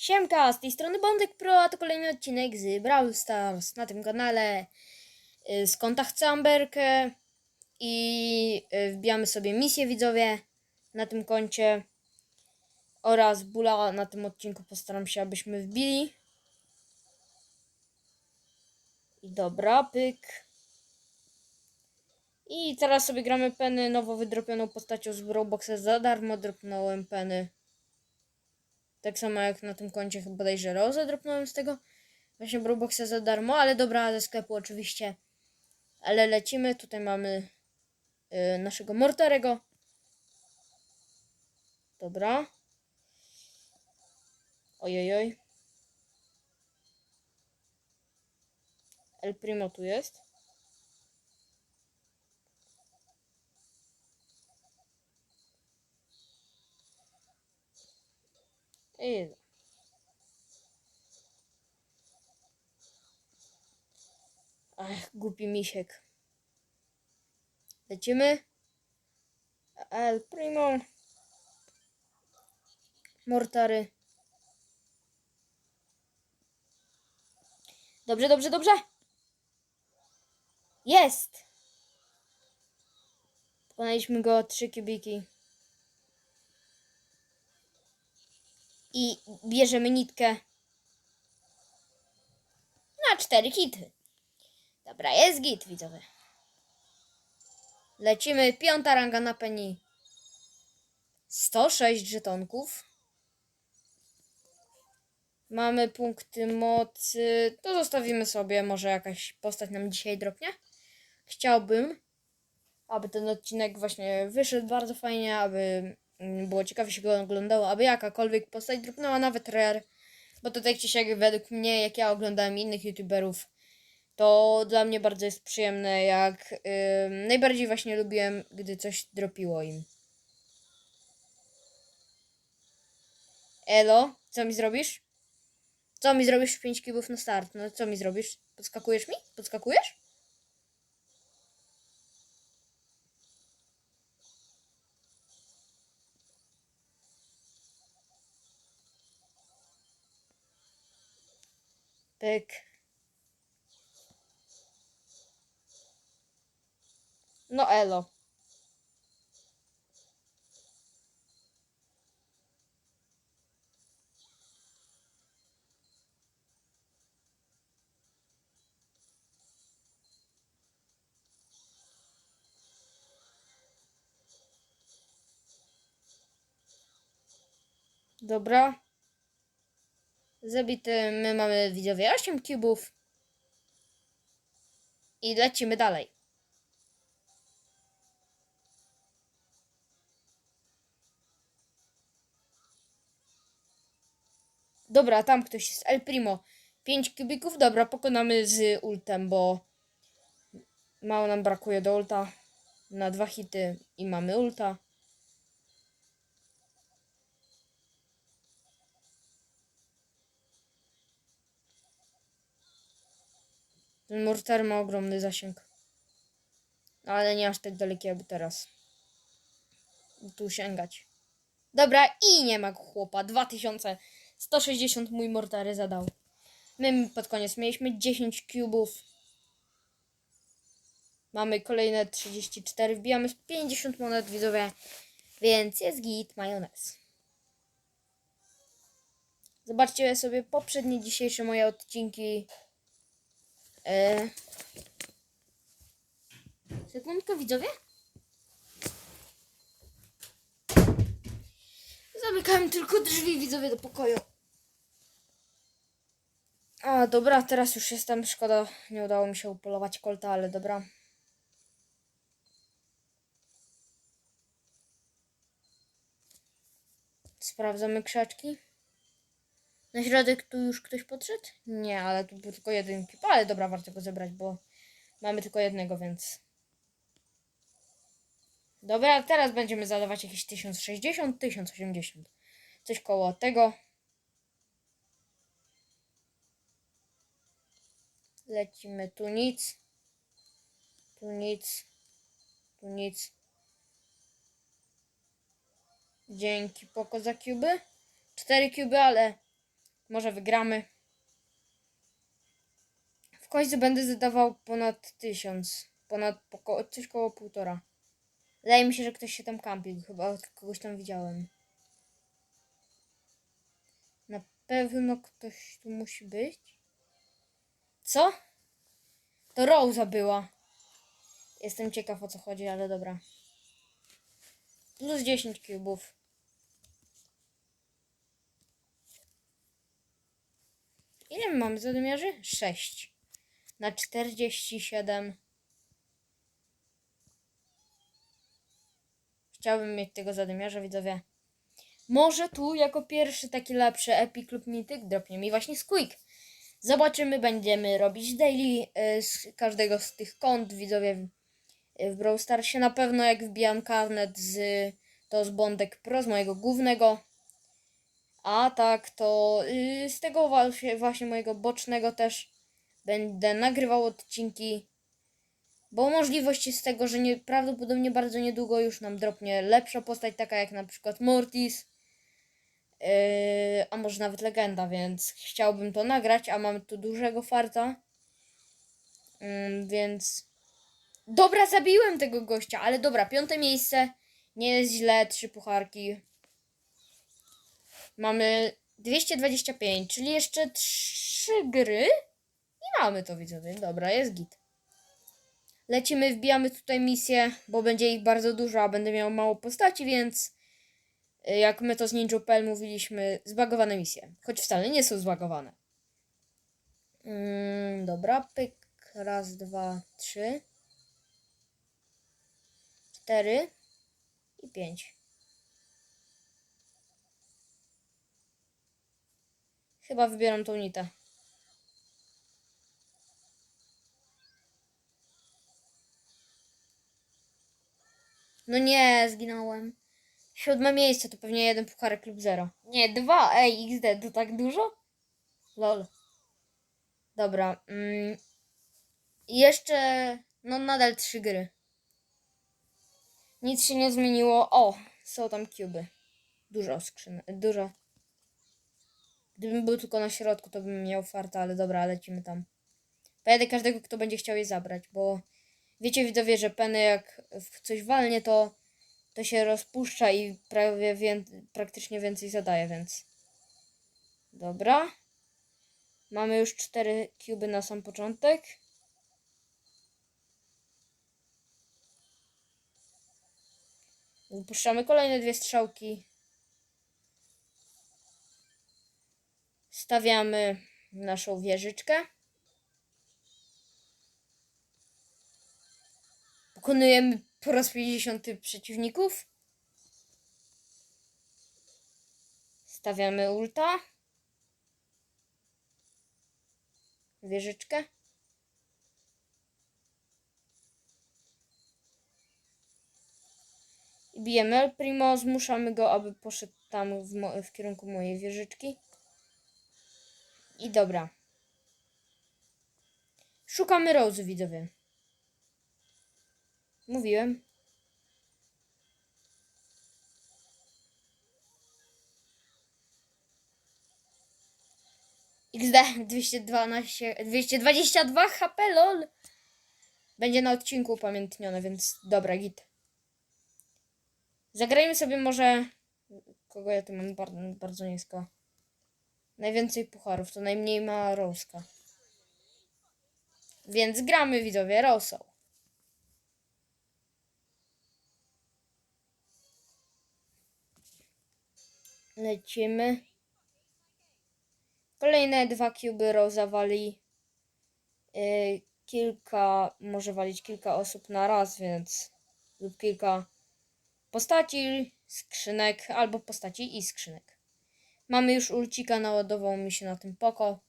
Siemka, z tej strony Bondek Pro, a to kolejny odcinek z Brawl Stars na tym kanale y, z konta Chcę Amberkę i y, wbijamy sobie misję widzowie na tym koncie oraz Bula na tym odcinku postaram się, abyśmy wbili. I dobra, pyk. I teraz sobie gramy peny nowo wydropioną postacią z Robloxa za darmo, dropnąłem peny. Tak samo jak na tym koncie bodajże Rose dropnąłem z tego właśnie Robloxa za darmo, ale dobra, ze sklepu oczywiście. Ale lecimy, tutaj mamy y, naszego Mortarego. Dobra. Ojojoj. El Primo tu jest. I... Ach, głupi misiek. Lecimy. El Primo. Mortary. Dobrze, dobrze, dobrze. Jest! Pokonaliśmy go trzy kubiki. I bierzemy nitkę na cztery hity. Dobra, jest git, widzowie. Lecimy, piąta ranga na Penny. 106 żetonków. Mamy punkty mocy. To zostawimy sobie. Może jakaś postać nam dzisiaj dropnie. Chciałbym, aby ten odcinek właśnie wyszedł bardzo fajnie, aby było ciekawie się go oglądało, aby jakakolwiek postać dropnęła, nawet rare. Bo to tak czy siak według mnie, jak ja oglądałem innych youtuberów, to dla mnie bardzo jest przyjemne, jak ym, najbardziej właśnie lubiłem, gdy coś dropiło im. Elo, co mi zrobisz? Co mi zrobisz 5 kibów na start? No co mi zrobisz? Podskakujesz mi? Podskakujesz? Pyk. No elo. Dobra. Zabity. My mamy widzowie 8 kubów. I lecimy dalej. Dobra, tam ktoś jest. El Primo. 5 kubików. Dobra, pokonamy z ultem, bo mało nam brakuje do ulta. Na dwa hity i mamy ulta. Ten mortar ma ogromny zasięg. Ale nie aż tak daleki, aby teraz tu sięgać. Dobra, i nie ma chłopa. 2160 mój mortary zadał. My pod koniec mieliśmy 10 cubów. Mamy kolejne 34. Wbijamy z 50 monet widzowie. Więc jest git majonez. Zobaczcie sobie poprzednie dzisiejsze moje odcinki. E... Sekundkę, widzowie. Zamykałem tylko drzwi, widzowie, do pokoju. A, dobra, teraz już jestem. Szkoda, nie udało mi się upolować kolta, ale dobra. Sprawdzamy krzaczki. Na środek tu już ktoś podszedł? Nie, ale tu był tylko jeden kip. Ale dobra, warto go zebrać, bo mamy tylko jednego, więc... Dobra, teraz będziemy zadawać jakieś 1060, 1080. Coś koło tego. Lecimy tu nic. Tu nic. Tu nic. Dzięki poko za kuby. Cztery kuby, ale Może wygramy. W końcu będę zadawał ponad tysiąc. Ponad coś koło półtora. Wydaje mi się, że ktoś się tam kampił. Chyba kogoś tam widziałem. Na pewno ktoś tu musi być. Co? To Rosa była. Jestem ciekaw o co chodzi, ale dobra. Plus 10 kubów. Ile my mamy zadymiarzy? 6. Na 47. Chciałbym mieć tego zadymiarza, widzowie. Może tu jako pierwszy taki lepszy Epic lub Mythic dropnie mi właśnie Squeak. Zobaczymy, będziemy robić daily y, z każdego z tych kont, widzowie w Brawl Starsie. Na pewno jak wbijam karnet z, to z Bondek Pro, z mojego głównego. A tak, to y, z tego właśnie, właśnie mojego bocznego też będę nagrywał odcinki. Bo możliwość jest tego, że nie, prawdopodobnie bardzo niedługo już nam dropnie lepsza postać, taka jak na przykład Mortis. Yy, a może nawet legenda, więc chciałbym to nagrać, a mamy tu dużego farta. Ym, więc. Dobra, zabiłem tego gościa, ale dobra, piąte miejsce. Nie jest źle, trzy pucharki. Mamy 225, czyli jeszcze trzy gry. I mamy to, widzowie. Dobra, jest git. Lecimy, wbijamy tutaj misję, bo będzie ich bardzo dużo, a będę miał mało postaci, więc y, jak my to z Ninja.pl mówiliśmy, zbagowane misje. Choć wcale nie są zbagowane. Mm, dobra, pyk. Raz, dwa, trzy. Cztery. I pięć. Chyba wybieram tą nitę. No nie, zginąłem. Siódme miejsce to pewnie jeden pucharek lub zero. Nie, dwa. Ej, XD, to tak dużo? Lol. Dobra. Mm. Jeszcze, no nadal trzy gry. Nic się nie zmieniło. O, są tam kuby. Dużo skrzynek, dużo. Gdybym był tylko na środku, to bym miał farta, ale dobra, lecimy tam. Pojadę każdego, kto będzie chciał je zabrać, bo wiecie widzowie, że peny jak w coś walnie, to, to się rozpuszcza i prawie wię, praktycznie więcej zadaje, więc... Dobra. Mamy już cztery kuby na sam początek. Wypuszczamy kolejne dwie strzałki. Stawiamy naszą wieżyczkę. Pokonujemy po raz 50 przeciwników. Stawiamy ulta. Wieżyczkę. I bijemy El Primo, zmuszamy go, aby poszedł tam w, w kierunku mojej wieżyczki. I dobra. Szukamy Rose, widzowie. Mówiłem. XD 212, 222 HP, lol. Będzie na odcinku upamiętnione, więc dobra, git. Zagrajmy sobie może... Kogo ja tu mam bardzo, bardzo nisko? Najwięcej pucharów, to najmniej ma Roska. Więc gramy widzowie Rosą. Lecimy. Kolejne dwa kuby Rosa wali. Yy, kilka, może walić kilka osób na raz, więc lub kilka postaci, skrzynek, albo postaci i skrzynek. Mamy już ulcika, naładował mi się na tym poko.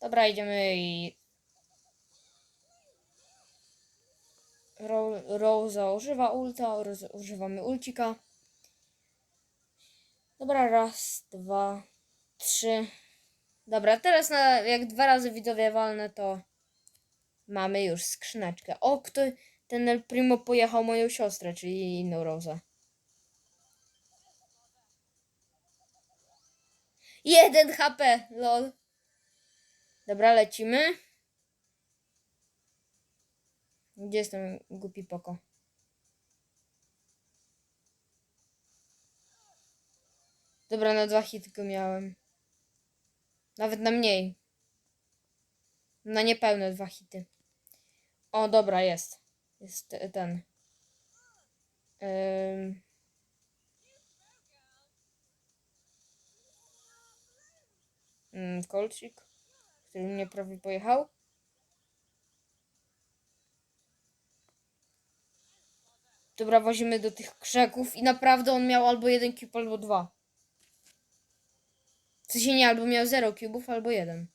Dobra, idziemy i... Ro Rosa używa ulta, używamy ulcika. Dobra, raz, dwa, trzy. Dobra, teraz na, jak dwa razy widzowie walne, to mamy już skrzyneczkę. O, kto ten El Primo pojechał moją siostrę, czyli inną Rosę. Jeden HP, lol. Dobra, lecimy. Gdzie jest ten głupi poko? Dobra, na dwa hity go miałem. Nawet na mniej. Na niepełne dwa hity. O, dobra, jest. Jest te- ten. Ym... Kolczyk, który mnie prawie pojechał. Dobra, wozimy do tych krzaków i naprawdę on miał albo jeden cube, albo dwa. W sensie nie, albo miał 0 cubów, albo jeden.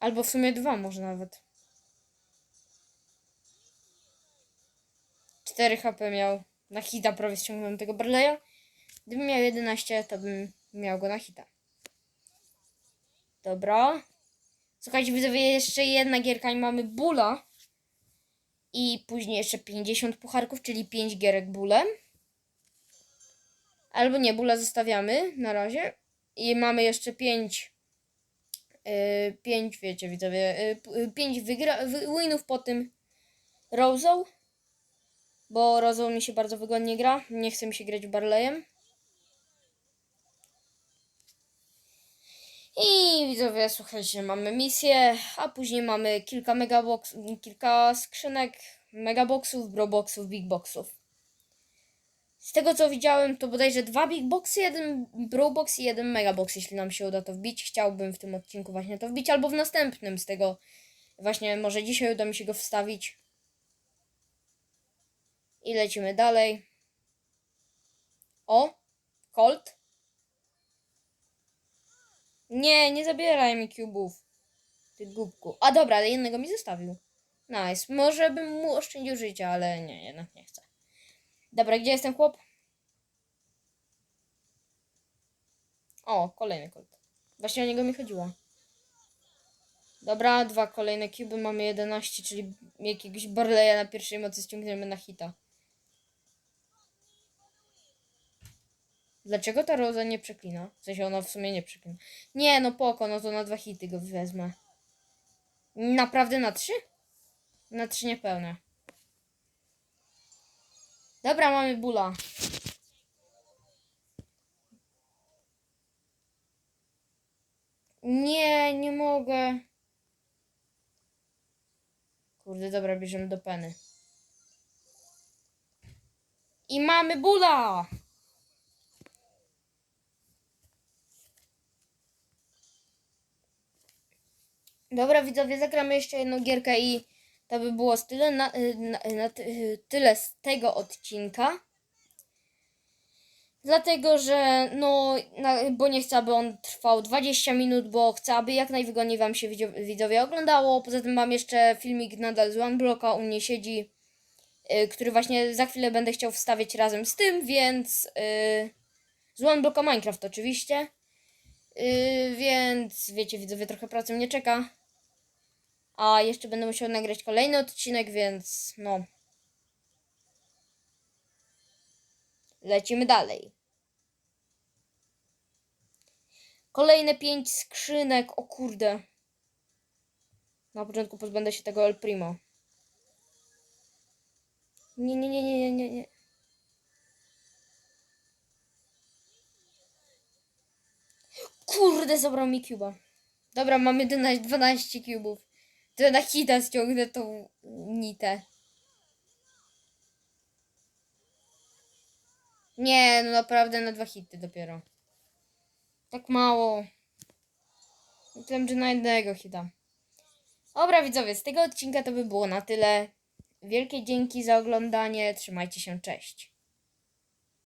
Albo w sumie dwa może nawet. 4 HP miał. Na hita prawie ściągnąłem tego Barleya. Gdybym miał 11, to bym miał go na hita. Dobra. Słuchajcie, widzowie, jeszcze jedna gierka i mamy Bula. I później jeszcze 50 pucharków, czyli 5 gierek bólem. Albo nie, bóle zostawiamy na razie. I mamy jeszcze 5. Yy, 5, wiecie, widzowie. 5 wygra- wy- winów po tym Rosą. Bo Rosą mi się bardzo wygodnie gra. Nie chce mi się grać Barleyem. I widzowie, słuchajcie, mamy misję, a później mamy kilka megabox, kilka skrzynek, megaboxów, broboxów, bigboxów. Z tego co widziałem, to bodajże dwa bigboxy, jeden brobox i jeden megabox, jeśli nam się uda to wbić. Chciałbym w tym odcinku właśnie to wbić, albo w następnym z tego. Właśnie może dzisiaj uda mi się go wstawić. I lecimy dalej. O! Colt. Nie, nie zabieraj mi cubów. Ty głupku. A dobra, ale jednego mi zostawił. Nice. Może bym mu oszczędził życia, ale nie, jednak nie chcę. Dobra, gdzie jest ten chłop? O, kolejny kolt. Właśnie o niego mi chodziło. Dobra, dwa kolejne cuby, mamy 11, czyli jakiegoś Barleya na pierwszej mocy ściągniemy na hita. Dlaczego ta Roza nie przeklina? W sensie ona w sumie nie przeklina. Nie, no poko, no to na dwa hity go wezmę. Naprawdę na trzy? Na trzy niepełne. Dobra, mamy bula. Nie, nie mogę. Kurde, dobra, bierzemy do peny. I mamy bula! Dobra, widzowie, zagramy jeszcze jedną gierkę i to by było z tyle, na, y, na, na, ty- tyle z tego odcinka. Dlatego, że no, na, bo nie chcę, aby on trwał 20 minut, bo chcę, aby jak najwygodniej Wam się widzowie oglądało. Poza tym mam jeszcze filmik nadal z OneBlocka, u mnie siedzi, y, który właśnie za chwilę będę chciał wstawić razem z tym, więc y, z OneBlocka Minecraft oczywiście. Y, więc wiecie, widzowie, trochę pracy mnie czeka. A jeszcze będę musiał nagrać kolejny odcinek, więc no. Lecimy dalej. Kolejne pięć skrzynek. O kurde. Na początku pozbędę się tego El Primo. Nie, nie, nie, nie, nie, nie. Kurde, zabrał mi cuba. Dobra, mam 11, 12 cubów. To na hita ściągnę tą nitę. Nie, no naprawdę na dwa hity dopiero. Tak mało. Myślałem, że na jednego hita. Dobra widzowie, z tego odcinka to by było na tyle. Wielkie dzięki za oglądanie. Trzymajcie się, cześć.